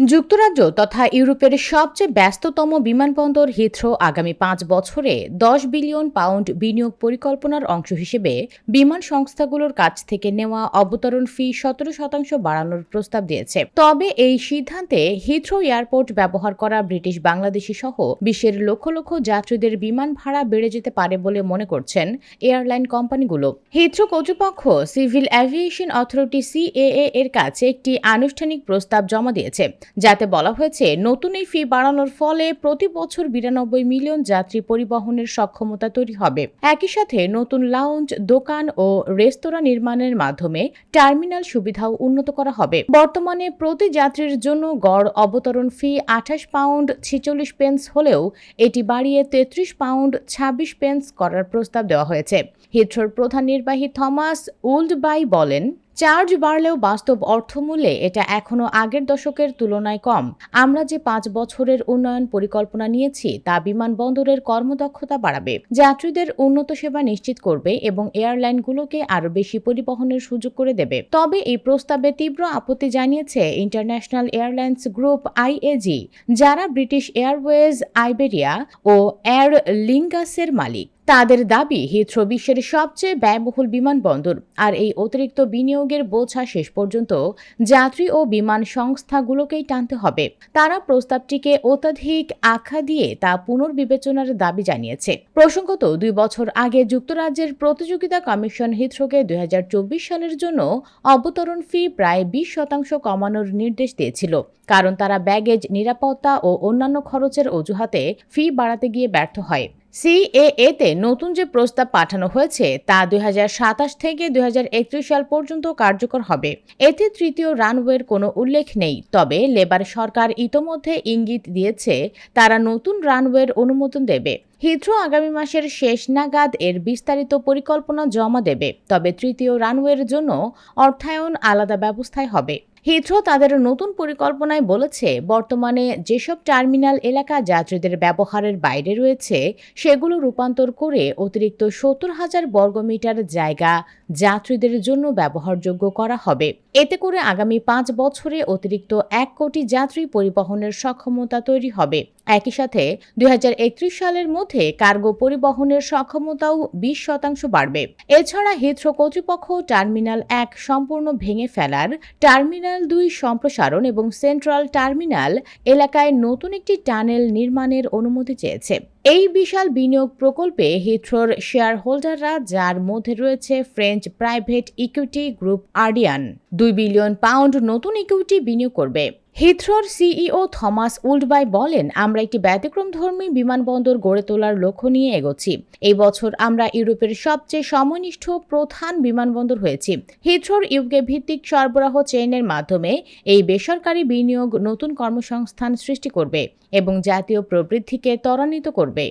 যুক্তরাজ্য তথা ইউরোপের সবচেয়ে ব্যস্ততম বিমানবন্দর হিথ্রো আগামী পাঁচ বছরে দশ বিলিয়ন পাউন্ড বিনিয়োগ পরিকল্পনার অংশ হিসেবে বিমান সংস্থাগুলোর কাছ থেকে নেওয়া অবতরণ ফি সতেরো শতাংশ বাড়ানোর প্রস্তাব দিয়েছে। তবে এই সিদ্ধান্তে হিথ্রো এয়ারপোর্ট ব্যবহার করা ব্রিটিশ বাংলাদেশি সহ বিশ্বের লক্ষ লক্ষ যাত্রীদের বিমান ভাড়া বেড়ে যেতে পারে বলে মনে করছেন এয়ারলাইন কোম্পানিগুলো। হিথ্রো কর্তৃপক্ষ সিভিল অ্যাভিয়েশন অথরিটি সিএএ এর কাছে একটি আনুষ্ঠানিক প্রস্তাব জমা দিয়েছে। যাতে বলা হয়েছে, নতুন এই ফি বাড়ানোর ফলে প্রতি বছর বিরানব্বই মিলিয়ন যাত্রী পরিবহনের সক্ষমতা তৈরি হবে। একই সাথে নতুন লাউঞ্জ দোকান ও রেস্তোরাঁ নির্মাণের মাধ্যমে টার্মিনাল সুবিধাও উন্নত করা হবে। বর্তমানে প্রতি যাত্রীর জন্য গড় অবতরণ ফি আঠাশ পাউন্ড ছিচল্লিশ পেন্স হলেও এটি বাড়িয়ে তেত্রিশ পাউন্ড ছাব্বিশ পেন্স করার প্রস্তাব দেওয়া হয়েছে। হিথ্রোর প্রধান নির্বাহী থমাস উল্ডবাই বলেন চার্জ বাড়লেও বাস্তব অর্থমূল্যে এটা এখনও আগের দশকের তুলনায় কম। আমরা যে পাঁচ বছরের উন্নয়ন পরিকল্পনা নিয়েছি, তা বিমানবন্দরের কর্মদক্ষতা বাড়াবে। যাত্রীদের উন্নত সেবা নিশ্চিত করবে এবং এয়ারলাইনগুলোকে আরও বেশি পরিবহনের সুযোগ করে দেবে। তবে এই প্রস্তাবে তীব্র আপত্তি জানিয়েছে ইন্টারন্যাশনাল এয়ারলাইন্স গ্রুপ আইএজি, যারা ব্রিটিশ এয়ারওয়েজ, আইবেরিয়া ও এয়ার লিঙ্গাসের মালিক। তাদের দাবি, হিথ্রো বিশ্বের সবচেয়ে ব্যয়বহুল বিমানবন্দর আর এই অতিরিক্ত বিনিয়োগের বোঝা শেষ পর্যন্ত যাত্রী ও বিমান সংস্থাগুলোকেই টানতে হবে। তারা প্রস্তাবটিকে অত্যাধিক আখ্যা দিয়ে তা পুনর্বিবেচনার দাবি জানিয়েছে। প্রসঙ্গত, দুই বছর আগে যুক্তরাজ্যের প্রতিযোগিতা কমিশন হিথ্রোকে দুই হাজার চব্বিশ সালের জন্য অবতরণ ফি প্রায় বিশ শতাংশ কমানোর নির্দেশ দিয়েছিল। কারণ তারা ব্যাগেজ, নিরাপত্তা ও অন্যান্য খরচের অজুহাতে ফি বাড়াতে গিয়ে ব্যর্থ হয়। সিএএতে নতুন যে প্রস্তাব পাঠানো হয়েছে, তা দুই হাজার সাতাশ থেকে দুই হাজার একত্রিশ সাল পর্যন্ত কার্যকর হবে। এতে তৃতীয় রানওয়ের কোনো উল্লেখ নেই, তবে লেবার সরকার ইতোমধ্যে ইঙ্গিত দিয়েছে, তারা নতুন রানওয়ের অনুমোদন দেবে। হিথ্রো আগামী মাসের শেষ নাগাদ এর বিস্তারিত পরিকল্পনা জমা দেবে, তবে তৃতীয় রানওয়ের জন্য অর্থায়ন আলাদা ব্যবস্থায় হবে। হিথ্রো তাদের নতুন পরিকল্পনায় বলেছে, বর্তমানে যেসব টার্মিনাল এলাকা যাত্রীদের ব্যবহারের বাইরে রয়েছে, সেগুলো রূপান্তর করে অতিরিক্ত সত্তর হাজার বর্গমিটার জায়গা যাত্রীদের জন্য ব্যবহারযোগ্য করা হবে। এতে করে আগামী পাঁচ বছরে অতিরিক্ত এক কোটি যাত্রী পরিবহনের সক্ষমতা তৈরি হবে। একই সাথে দুই হাজার একত্রিশ সালের মধ্যে কার্গো পরিবহনের সক্ষমতাও বিশ শতাংশ বাড়বে। এছাড়া হিথ্রো কর্তৃপক্ষ টার্মিনাল এক সম্পূর্ণ ভেঙে ফেলার টার্মিনাল দুই সম্প্রসারণ এবং সেন্ট্রাল টার্মিনাল এলাকায় নতুন একটি টানেল নির্মাণের অনুমতি চেয়েছে। এই বিশাল বিনিয়োগ প্রকল্পে হিথ্রোর শেয়ার হোল্ডাররা যার মধ্যে রয়েছে French private equity group Ardian, দুই বিলিয়ন পাউন্ড নতুন ইকুইটি বিনিয়োগ করবে। হিথ্রোর সিইও থমাস উল্ডবাই বলেন, আমরা একটি ব্যতিক্রমধর্মী বিমানবন্দর গড়ে তোলার লক্ষ্য নিয়ে এগোচ্ছি। এই বছর আমরা ইউরোপের সবচেয়ে সমনিষ্ঠ প্রধান বিমানবন্দর হয়েছি। হিথ্রোর ইউকে ভিত্তিক সরবরাহ চেইনের মাধ্যমে এই বেসরকারি বিনিয়োগ নতুন কর্মসংস্থান সৃষ্টি করবে এবং জাতীয় প্রবৃদ্ধিকে ত্বরান্বিত করবে।